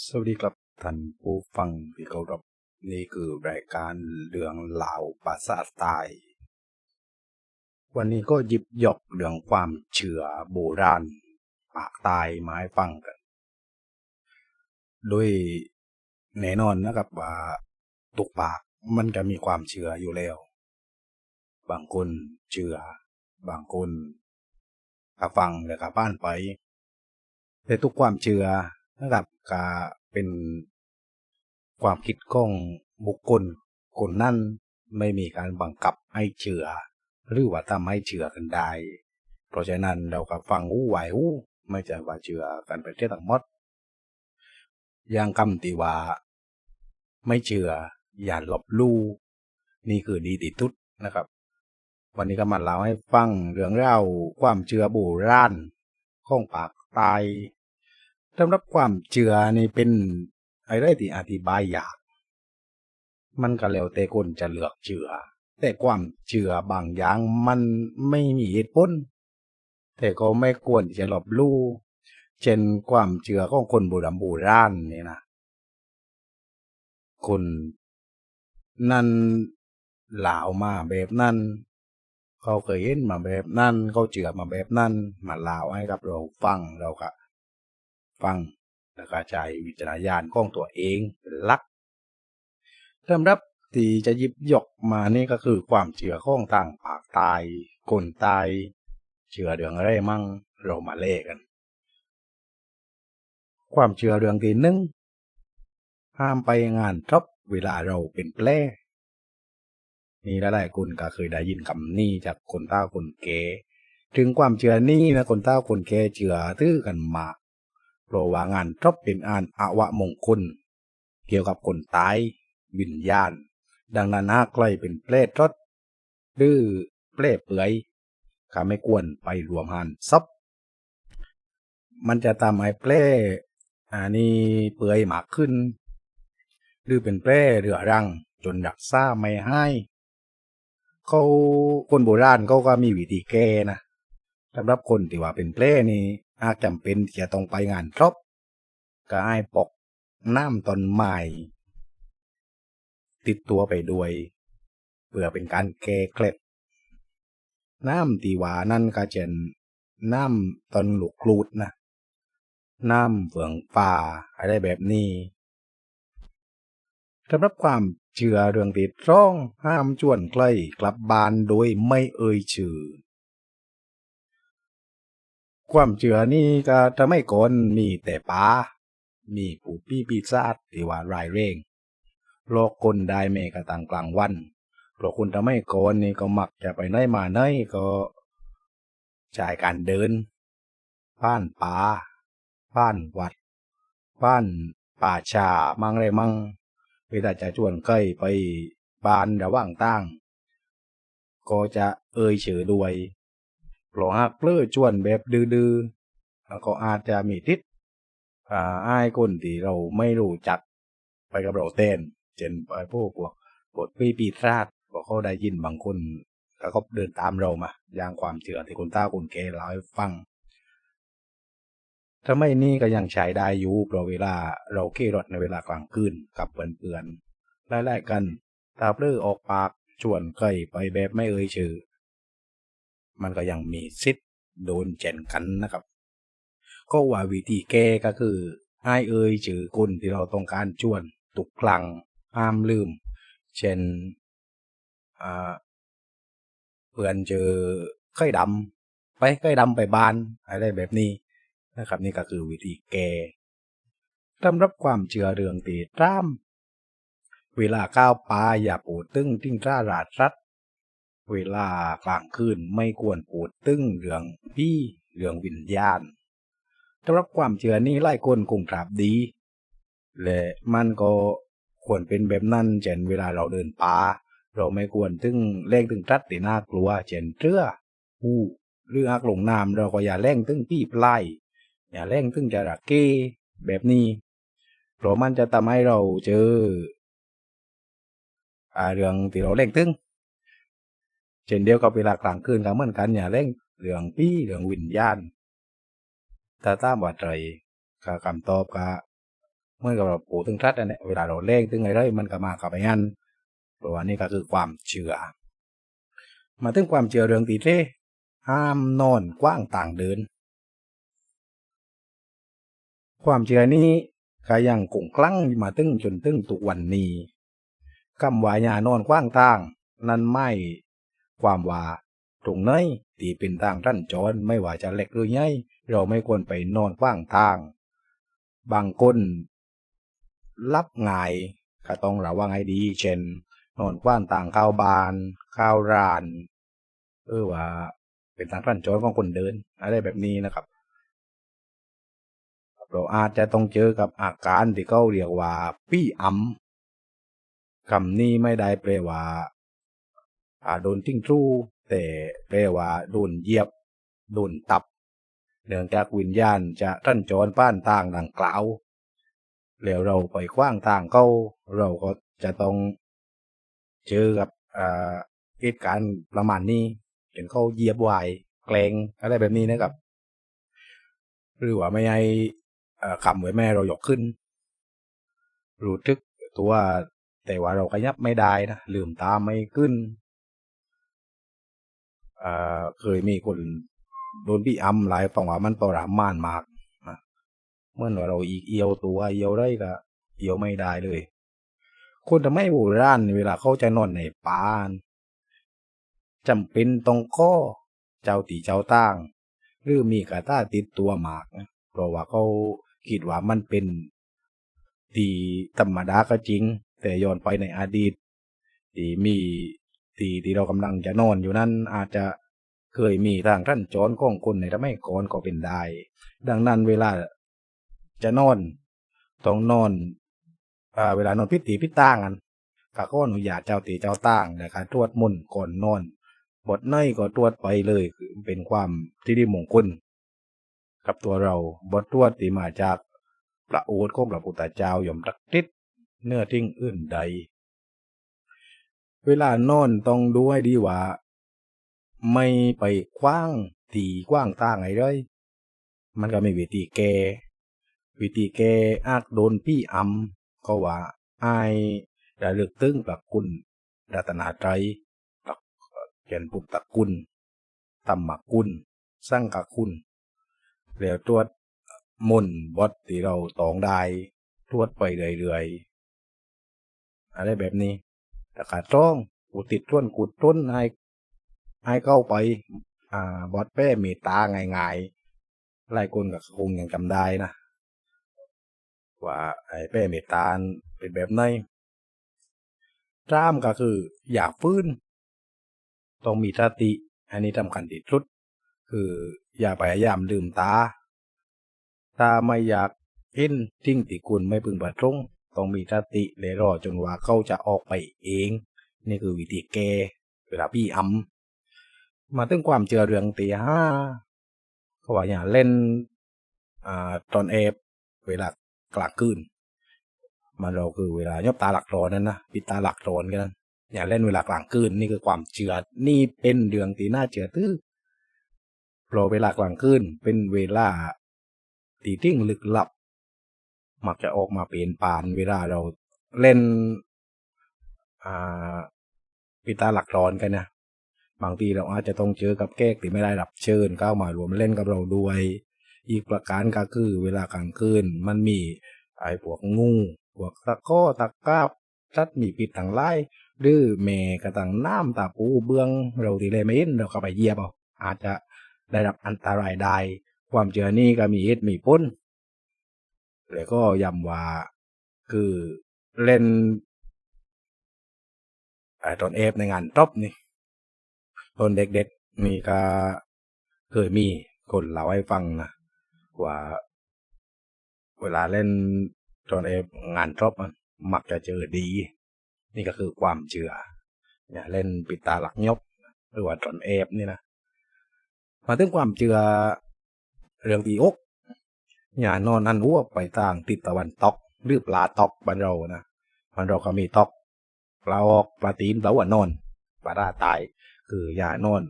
สวัสดีครับท่านผู้ฟังที่เคารพนี่คือรายการเรื่องเหล่าภาษาใต้วันนี้ก็หยิบยกเรื่องความเชื่อโบราณปากตายมาให้ฟังกัน โดยแน่นอนนะครับว่าตุกปากมันจะมีความเชื่ออยู่แล้ว บางคนเชื่อ บางคนก็ฟังแล้วก็บ้านไป แต่ทุกความเชื่อ นะครับก็เป็นความคิดของบุคคลคนนั้นไม่มีการบังคับให้เชื่อ หรือว่าทำให้เชื่อกันได้ เพราะฉะนั้นเราก็ฟังหูไหวหูไม่ใช่ว่าเชื่อกันไปเท่ทั้งหมดอย่างคำที่ว่าไม่เชื่อ อย่าหลบลู่นี่คือดีที่สุดนะครับ วันนี้ก็มาเล่าให้ฟังเรื่องเล่าความเชื่อโบราณของปากตาย สำหรับความเชื่อนี่เป็นอะไรที่อธิบายยาก มันก็แล้วแต่คนจะเลือกเชื่อแต่ความเชื่อบางอย่างมันไม่มีเหตุผล แต่ก็ไม่ควรจะหลบลู่ เช่นความเชื่อของคนโบราณโบราณนี่นะ คนนั้นหลาวมาแบบนั้น เขาเคยเห็นมาแบบนั้น เขาเชื่อมาแบบนั้น มาล่าให้กับเราฟังเราก็ ฟัง แล้วก็ใช้วิจารณญาณของตัวเองเป็นหลักสำหรับที่จะยิบยกมานี่ก็คือความเชื่อของทางปากตายคนตายเชื่อเรื่องอะไรมั่งเรามาเล่กัน ความเชื่อเรื่องที่หนึ่งห้ามไปงานทบเวลาเราเป็นแปลนี่หลายๆคนก็เคยได้ยินคำนี้จากคนเต้าคนแก่ถึงความเชื่อนี้นะคนเต้าคนแก่เชื่อถือกันมา เพราะว่างานทบเป็นอ่านอวะมงคล เกี่ยวกับคนตายวิญญาณ ดังนั้นหากใครเป็นเปรตรถหรือเปรตเปื่อยก็ไม่ควรไปรวมหันซับมันจะทำให้เปรตอันนี้เปื่อยหมากขึ้น หรือเป็นเปรตเรือรังจนรักษาไม่ให้เขาคนโบราณเขาก็มีวิธีแก้นะสำหรับคนที่ว่าเป็นเปรตนี่ อาจจำเป็นที่จะต้องไปงานครบก็ให้ปกน้ำต้นไม้ติดตัวไปด้วยเพื่อเป็นการแก้เคล็ดน้ำตีหวานั่นก็เช่นน้ำต้นหลูกครูดนะน้ำเฟืองป่าอะไรแบบนี้สำหรับความเชื่อเรื่องติดร้องห้ามชวนใกล้กลับบ้านโดยไม่เอ่ยชื่อ ความเชื่อนี่ก็จะไม่ก่อนมีแต่ป้า มีผู้พี่ปีศาจที่ว่ารายเร่งโลกคนได้แม่กระตังกลางวันเพราะคุณทำให้ก่อนนี่ก็มักจะไปไหนมาไหนก็จ่ายการเดินผ่านป่าผ่านวัดผ่านป่าชามังไรมังเวลาจะชวนใกล้ไปบ้านระว่างตั้งก็จะเอ่ยเฉยด้วย เพราะหากเปลื้อชวนแบบดื้อๆก็อาจจะมีทิศอ่าอ้ายคนที่เราไม่รู้จักไปกับเราเต้นเช่นไอ้พวกพวกบทปีปีศาจพอเขาได้ยินบางคนแล้วก็เดินตามเรามาอย่างความเชื่อที่คนต้าคนแก่เล่าให้ฟัง ถ้าไม่นี่ก็ยังใช้ได้อยู่เพราะเวลาเราขี่รถในเวลากลางคืนกับเพื่อนๆไล่ๆกันถ้าเปลือออกปากชวนใกล้ไปแบบไม่เอ่ยชื่อ มันก็ยังมีสิทธิ์โดนเจนกันนะครับ ก็ว่าวิธีแก้ก็คือให้เอ่ยชื่อคนที่เราต้องการชวนตุกคลังห้ามลืม เช่นเพื่อนเจอไข่ดำไปไข่ดำไปบ้านอะไรแบบนี้นะครับ นี่ก็คือวิธีแก้สำหรับความเชื่อเรื่องตีตาม เวลาก้าวปลาอย่าปูดตึ้งทิ้งร่าราดรัด เวลากลางคืนไม่ควรปูดตึ้งเรื่องพี่เรื่องวิญญาณสำหรับความเชื่อนี้ไล่คนคงกราบดี และมันก็ควรเป็นแบบนั้นเช่นเวลาเราเดินป่าเราไม่ควรตึงเร่งตึงทัดตีน่ากลัวเช่นเรือหูหรืออักลงน้ำเราก็อย่าเร่งตึงพี่ปลายอย่าเร่งตึงจระเข้แบบนี้เพราะมันจะทำให้เราเจออเรื่องที่เราเร่งตึง ช่นเดียวกับเวลากลางคืนก็เหมือนกันอย่าเร่งเรื่องพี่เรื่องวิญญาณถ้าตามว่าใจก็คำตอบก็เมื่อกับเราปูตึงทัดนั่นแหละเวลาเราเล่งตึงไงเลยมันก็มากับไปงั้นเพราะว่านี่ก็คือความเชื่อ มาถึงความเชื่อเรื่องตีเร่ห้ามนอนกว้างต่างเดิน ความเชื่อนี้ก็ยังคงคลั่งมาตึงจนตึงตุกวันนี้คำวายานอนกว้างต่าง นั้นไม่ ความว่าตรงไหนที่เป็นทางท่านจรไม่ว่าจะเล็กหรือใหญ่เราไม่ควรไปนอนกว้างทาง บางคนรับง่ายก็ต้องระวังให้ดี เช่น นอนกว้างต่างข้าวบานข้าวราน เออว่า เป็นทางท่านจรของคนเดิน อะไรแบบนี้นะครับเราอาจจะต้องเจอกับอาการที่เขาเรียกว่า ปี้อำคำนี้ไม่ได้แปลว่า อ่าโดนทิ้งทรูแต่แปลว่าโดนเหยียบ โดนตับ เนื่องจากวิญญาณจะท่านจรป้านต่างดังกล่าว แล้วเราไปคว้างทางเขาเราก็จะต้องเจอกับอ่าเหตุการณ์ประมาณนี้เห็นเขาเหยียบวายแกลงอะไรแบบนี้นะครับ หรือว่าไม่ให้เอ่อคำไว้แม่เรายกขึ้น รู้ทึกตัวแต่ว่าเราขยับไม่ได้นะลืมตาไม่ขึ้น เคยมีคนโดนพี่อัมหลายฟังว่ามันตรามานมากเมื่อว่าเราอีกเอียวตัวเอียวได้ก็เอียวไม่ได้เลย คนทำไม่โบราณเวลาเขาจะนอนในป่านจำเป็นต้องข้อเจ้าตีเจ้าตั้งหรือมีกระต้าติดตัวหมากนะเพราะว่าเขาคิดว่ามันเป็นตีธรรมดาก็จริง แต่ย้อนไปในอดีตที่มี ที่ที่เรากำลังจะนอนอยู่นั้นอาจจะเคยมีทางท่านจรของคนในทำไมยก่อนก็เป็นได้ ดังนั้นเวลาจะนอนต้องนอนอ่าเวลานอนพิตีพิต่างกันก็ขออนุญาตเจ้าตีเจ้าต่างนะครับตรวจมนต์ก่อนนอนบทในก็ตรวจไปเลยคือเป็นความที่ดีมงคลกับตัวเราบทตรวจที่มาจากพระโอษฐ์ของพระพุทธเจ้ายอมรักติดเนื้อทิ้งอื่นใด เวลานอนต้องดูให้ดีว่า ไม่ไปคว้างตีกว้างต่างไงเลยมันก็มีวิธีแกวิธีแกอากโดนพี่อำก็ว่าอายระลึกตึงปักคุณรัตนาไตรปักเขียนปุตตะคุณธรรมคุณสร้างกคุณแล้วตรวจมนบทที่เราตองได้ตรวจไปเรื่อยๆอะไรแบบนี้ แต่ขาดร้องอุติดต้นกุดต้นให้ให้เข้าไป อ่า บอดแป้เมตตาง่ายๆหลายคนก็คงยังจำได้นะ ว่าไอ้แป้เมตตาเป็นแบบไหนร่ามก็คืออยากฟื้น ต้องมีสติ อันนี้สำคัญที่สุด คืออย่าพยายามลืมตาถ้าไม่อยากเห็นทิ้งที่คุณไม่พึงประตรง ต้องมีสติเลยรอจนว่าเขาจะออกไปเอง นี่คือวิธีแก้เวลาพี่อำมาถึงความเจอเรื่องตีห้าเขาว่าอย่าเล่นอ่าตอนเอฟเวลากลางคืนมันเราคือเวลายบตาหลักร้อนนั่นนะปิดตาหลักร้อนกันนั้นอย่าเล่นเวลากลางคืนนี่คือความเชื่อนี่เป็นเรื่องที่น่าเชื่อถือพราะเวลากลางคืนเป็นเวลาตีทิ้งลึกลับ มักจะออกมาเป็นปานเวลาเราเล่นอ่าปิตาหลักร้อนกันนะบางทีเราอาจจะต้องเจอกับแก้กที่ไม่ได้รับเชิญเข้ามารวมเล่นกับเราด้วย อีกประการก็คือเวลากลางคืนมันมีไอ้พวกงูพวกตะข้อตะกราบสัตว์มีพิษต่างไล่หรือแม่กระตังน้ำตาปูเบืองเราที่เลยไม่เห็นเราเข้าไปเยียบเอาอาจจะได้รับอันตรายได้ความเจอนี่ก็มีเหตุมีผล แล้วก็ย้ำว่าคือเล่นไอตอนเอฟในงานท็อปนี่ตอนเด็กๆมีก็เคยมีคนเล่าให้ฟังนะว่าเวลาเล่นตอนเอฟงานท็อปมักจะเจอดี นี่ก็คือความเชื่อเนี่ยเล่นปิดตาหลักยกหรือว่าตอนเอฟนี่นะมาถึงความเชื่อเรื่องตีอก อย่านอนอันอ้วกไปทางติดตะวันตกหรือปลาตอกบ้านเรานะบ้านเราก็มีตอกปลาออกปลาตีนปลาหัวนอนปลาดาตาย คืออย่านอน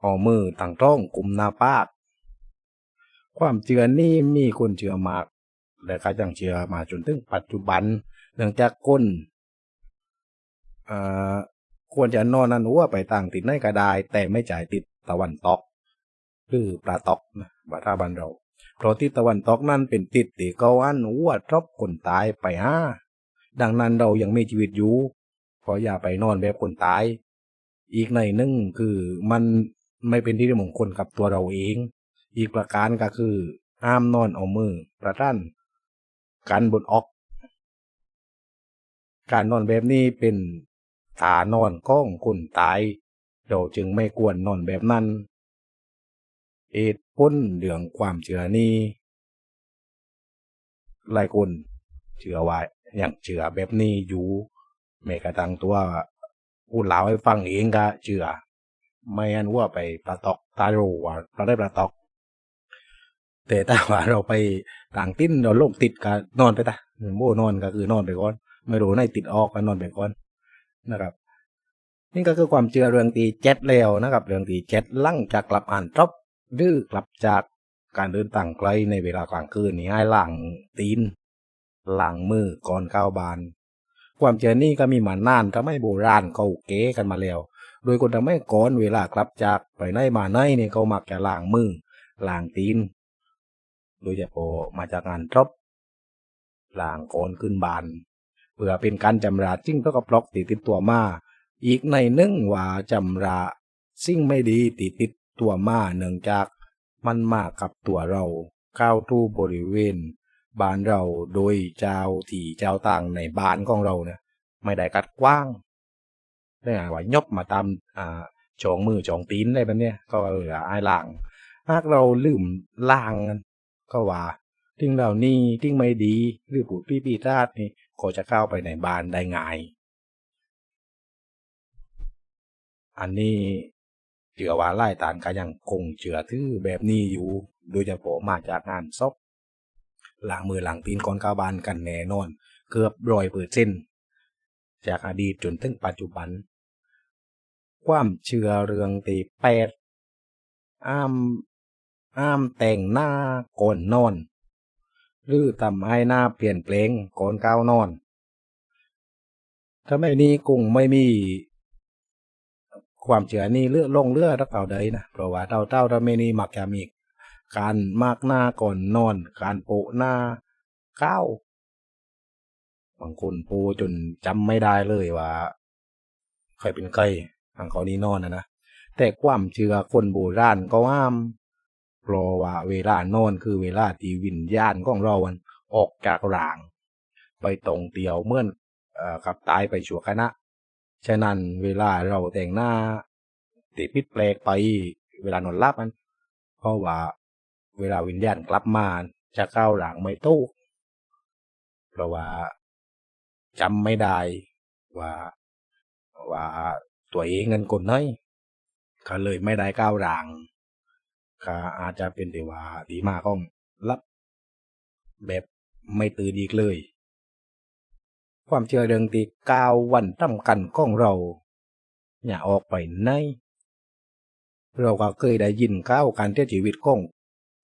เอามือต่างต้องกลุ่มหน้าปาก ความเชื่อนี่มีคนเชื่อมาก และก็ยังเชื่อมาจนถึงปัจจุบัน เนื่องจากคนควรจะนอนนันหัวไปต่างติดในก็ได้แต่ไม่จ่ายติดตะวันตกหรือปลาตอกนะบาทาบ้านเรา เพราะทิศตะวันตกนั่นเป็นติดตีเขาอันหัวทบคนตายไปห้าดังนั้นเรายังมีชีวิตอยู่ขออย่าไปนอนแบบคนตาย อีกในหนึ่งคือมันไม่เป็นที่มงคลกับตัวเราเอง อีกประการก็คือห้ามนอนเอามือประท่านกันบนออก การนอนแบบนี้เป็นตานอนก้องคนตายเราจึงไม่ควรนอนแบบนั้น เอตพ้นเรื่องความเชื่อนี้หลายคนเชื่อว่าอย่างเชื่อแบบนี้อยู่แม้กระทั่งตัวผู้เล่าให้ฟังเองก็เชื่อไม่อันว่าไปปลาตอกตาโรว่าเราได้ปลาตอก แต่ถ้าว่าเราไปต่างติ้นเราโลกติดก็นอนไปตะโม่นอนก็คือนอนไปก่อน ไม่รู้ในติดออกก็นอนไปก่อนนะครับ นี่ก็คือความเชื่อเรื่องตีเจ็ดแล้วนะครับ เรื่องตีเจ็ดลั่งจากกลับอ่านทบ หรือกลับจากการเดินต่างไกลในเวลากลางคืนนี่ให้ล่างตีนล่างมือก่อนเข้าบาน ความเชื่อนี่ก็มีมานานทำให้โบราณเขาเก๋กันมาแล้ว โดยคนทำให้ก่อนเวลากลับจากไปไหนมาไหนเนี่ยเขามักจะล้างมือล้างตีน โดยเฉพาะมาจากงานทบล้างก่อนขึ้นบานเพื่อเป็นการจำราจิ้งต้องกับปลอกติดติดตัวมา อีกในนึ่งว่าจำราสิ่งไม่ดีติดติด ตัวมาเนื่องจากมันมากับตัวเราเข้าทู่บริเวณบ้านเราโดยเจ้าที่เจ้าต่างในบ้านของเราเนี่ยไม่ได้กัดกว้างได้ไงว่ายบมาตามอ่าจองมือจองตีนอะได้แบบเนี้ยก็เออไอ้ล่างหากเราลืมล่างกันก็ว่าทิ้งเหล่านี้ทิ้งไม่ดี หรือปูดพี่ปีตาดนี่ก็จะเข้าไปในบ้านได้ง่าย อันนี้ เชื่อว่าไล่ตานก็ยังคงเชื่อถือแบบนี้อยู่ โดยเฉพาะมาจากงานซบหลังมือหลังตีนก่อนเข้าบานกันแน่นอน เกือบร้อยเปอร์เซ็นจากอดีตจนถึงปัจจุบัน ความเชื่อเรื่องตีแปดอ้ามอ้ามแต่งหน้าก่อนนอน หรือทำให้หน้าเปลี่ยนแปลงก่อนก้าวนอนถ้าไม่นี้คงไม่มี ความเชื่อนี้เลือดลงเลือรักเอาใดนะเพราะว่าเต้าเต้าถ้าไม่นี้มักจะมีการมากหน้าก่อนนอน การโปะหน้าก้าวบางคนโปจนจำไม่ได้เลยว่าใครเป็นใครทางเขานี้นอนนะนะแต่ความเชื่อคนโบราณก็ห้ามเพราะว่าเวลานอนคือเวลาที่วิญญาณของเรามันออกจากร่าง ไปตรงเตียวเมื่อนกับตายไปชั่วขณะ ฉะนั้นเวลาเราแต่งหน้าติดพิษแปลกไป เวลานอนหลับมัน เพราะว่า เวลาวิญญาณกลับมาจะเข้าหลังไม่ตู้เพราะว่าจำไม่ได้ว่าว่าตัวเองเงินกลน้อยก็เลยไม่ได้ก้าวหลังก็อาจจะเป็นแต่ว่าดีมากก็รับ แบบไม่ตื่นอีกเลย ความเชื่อเรื่องตีก้าววันตั้กันของเรา อย่าออกไปไหนเราก็เคยได้ยินข้าวการเที่ยวชีวิตของ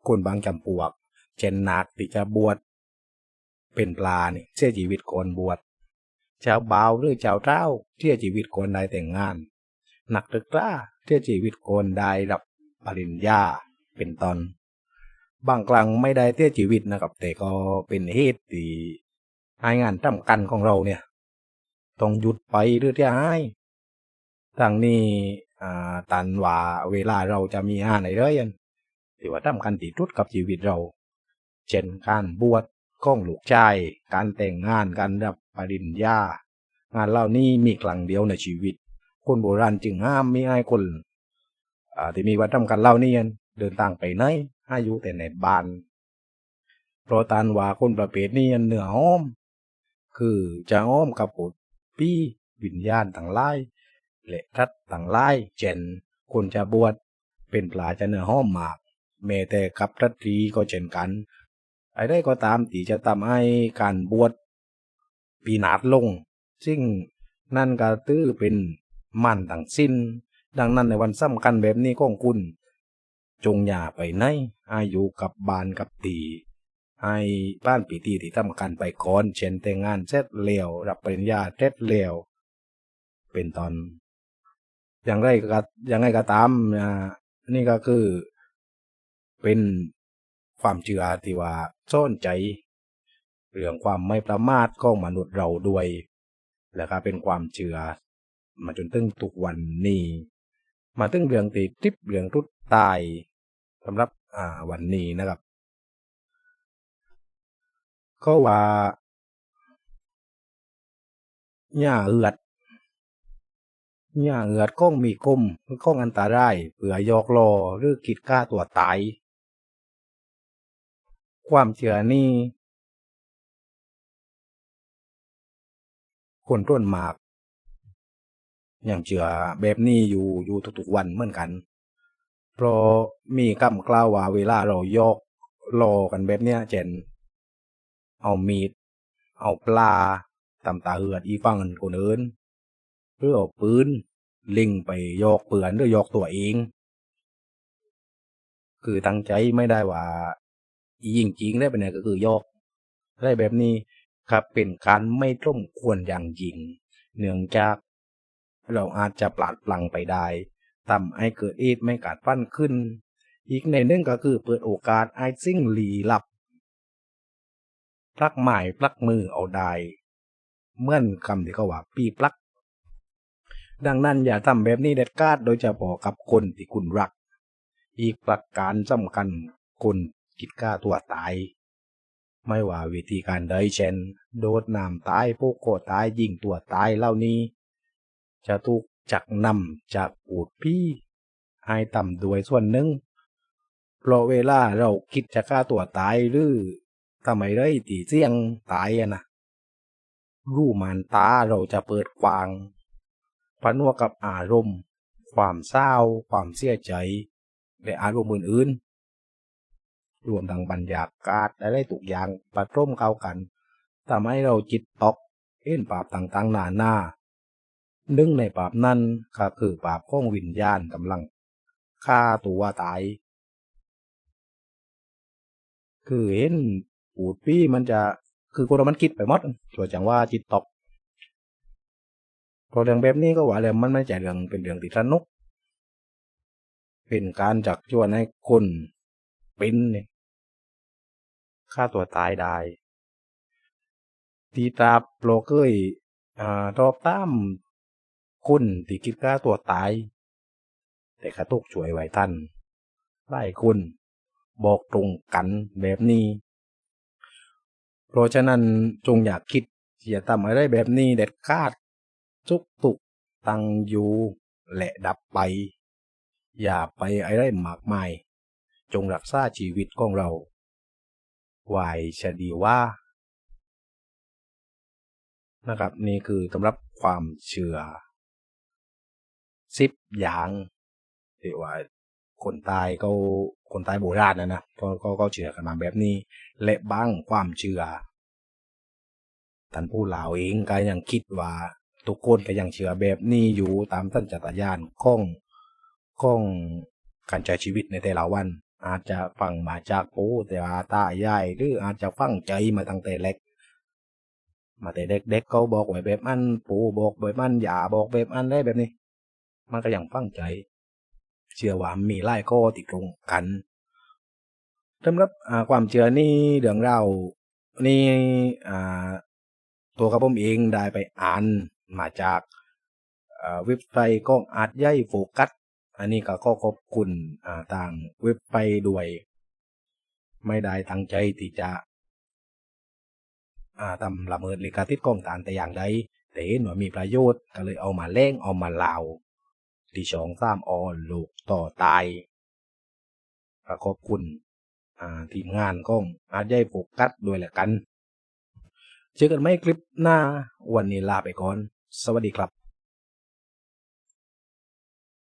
คนบางจำปวก เช่นนักที่จะบวชเป็นปลาเนี่ยเสียชีวิตก่อนบวชชาวบ่าวหรือชาวเจ้าเสียชีวิตก่อนได้แต่งงาน นักตึกล้าเสียชีวิตก่อนได้รับปริญญาเป็นตอน บางครั้งไม่ได้เสียชีวิตนะครับ แต่ก็เป็นเหตุที่ ให้งานทำกันของเราเนี่ย ต้องหยุดไปหรือจะให้ทางนี้อ่ตันว่าเวลาเราจะมีงานไหนเรื่อยที่ว่าทำกันติดรุดกับชีวิตเรา เช่นการบวชข้องหลูกชาย การแต่งงาน การรับปริญญา งานเหล่านี้มีครั้งเดียวในชีวิต คนโบราณจึงห้ามไม่ให้คนอ่าที่มีวัฒนธรรมกันเหล่านี้เดินทางไปไหนให้อยู่แต่ในบ้านเพราะตานว่าคนประเภทนี้เหนือห้อม คือจะอ้อมกับปุดปี้วิญญาณต่างไล่และทัดต่างไล่เช่นคนจะบวชเป็นปลาจะเนื้อห้อมมากแม้แต่กับรัตรีก็เช่นกันไอ้ได้ก็ตามที่จะทำให้การบวชปีนาดลง ซึ่งนั่นก็ตื้อเป็นมันต่างสิ้น ดังนั้นในวันสำคัญแบบนี้ของคุณ จงอย่าไปไหนอายุกับบานกับตี ให้บ้านปีตีที่ทำกันไปก่อนเช่นแต่งงานเสร็จเร็วรับปริญญาเสร็จเร็วเป็นตอน อย่างไรก็อย่างไรก็ตามนะนี่ก็คือ เป็นความเชื่อที่ว่าซ่อนใจ เรื่องความไม่ประมาทของมนุษย์เราด้วย แล้วก็เป็นความเชื่อมาจนถึงทุกวันนี้มาถึงเรื่องติดทิปเรื่องรุดตายสำหรับอ่าวันนี้นะครับ ก็ว่าหญ้าเอือดหญ้าเอือดก้องมีคมก้องอันตรายเผื่อยอกลอหรือกิดฆ่าตัวตาย ความเชื่อนี้คนต้นหมากยังเชื่อแบบนี้อยู่อยู่ทุกๆวันเหมือนกัน เพราะมีคำกล่าวว่าเวลาเรายอกรอกันแบบเนี้ยเช่น เอามีด เอาปลาตำตาเหือดอีฟังคนอื่นหรือเอาปืนลิงไปยอกเปือนหรือยอกตัวเอง คือตั้งใจไม่ได้ว่า อียิงจริงได้ไปไหนก็คือยอกได้แบบนี้ครับเป็นการไม่ร่มควรอย่างยิง เนื่องจากเราอาจจะปลาดปลังไปได้ทำให้เกิดอีดไม่กาดปั้นขึ้น อีกในหนึ่งก็คือเปิดโอกาสไอซิ่งลีลับ ปลักหมายปลักมือเอาได้เมื่อนคำที่เขาว่าปีปลัก ดังนั้นอย่าทำแบบนี้เด็ดขาดโดยเฉพาะกับคนที่คุณรัก อีกประการสำคัญคนคิดฆ่าตัวตาย ไม่ว่าวิธีการใดเช่น โดดน้ำตายพวกโคตายยิงตัวตายเหล่านี้ จะถูกจักนำจากปูดพี่ให้ต่ำด้วยส่วนหนึ่งเพราะเวลาเราคิดจะฆ่าตัวตายหรือ ทำไมได้ตีเสี่ยงตายอะนะรูมันตาเราจะเปิดกว้างผนวกกับอารมณ์ ความเศร้า ความเสียใจ และอารมณ์อื่นๆ รวมทั้งบรรยากาศอะไรทุกอย่างปะร่มเข้ากันทำให้เราจิตตกเห็นปาบต่างๆนานาหนึ่งในปาบนั้นก็คือปาบของวิญญาณกำลังฆ่าตัวตาย คือเห็น ปูดปี้มันจะคือคนมันคิดไปหมดตัวจังว่าจิตตกพอเรื่องแบบนี้ก็ว่าแล้วมันไม่ใช่เรื่องเป็นเรื่องติดสนุก เป็นการจักชวนให้คนเป็นเนี่ยฆ่าตัวตายได้ตีตาโปรเกยอ่าตอบตามคนที่คิดฆ่าตัวตาย แต่ข้าตุกช่วยไว้ท่านไล่คุณบอกตรงกันแบบนี้ เพราะฉะนั้นจงอยากคิดอย่าทำอะไรแบบนี้เด็ดขาดทุกตุกตั้งอยู่และดับไป อย่าไปอะไรมากมาย จงรักษาชีวิตของเราไว้ชดีว่านะครับ นี่คือสำหรับความเชื่อสิบอย่างที่ว่าคนตายเขา คนตายโบราณนะนะก็ก็ก็เชื่อกันมาแบบนี้ และบางความเชื่อท่านผู้เหล่าเองก็ยังคิดว่า ทุกคนก็ยังเชื่อแบบนี้อยู่ตามสัญชาตญาณข้องข้องการใช้ชีวิตในแต่ละวัน อาจจะฟังมาจากปู่แต่ว่าตายายหรืออาจจะฟังใจมาตั้งแต่เล็ก มาแต่เด็กๆเขาบอกไว้แบบอันปู่บอกแบบอันอย่าบอกแบบอันได้แบบนี้ มันก็ยังฟังใจ เชื่อว่ามีไล่ข้อติดตรงกันสำหรับความเชื่อนี่เรื่องเรานี่ตัวกระผมเองได้ไปอ่านมาจากเว็บไซต์ก้องอาจย่ายโฟกัส อันนี้ก็ขอบคุณทางเว็บไซต์ด้วย ไม่ได้ตั้งใจที่จะทำละเมิดลิขสิทธิ์ก้องตานแต่อย่างใดแต่เห็นว่ามีประโยชน์ก็เลยเอามาเล่งเอามาเล่า ที่ช่องสามออลูกต่อตายขอบคุณทีมงานก้องอาจย่ายโฟกัสด้วยแหละกัน เจอกันไหมคลิปหน้าวันนี้ลาไปก่อน สวัสดีครับ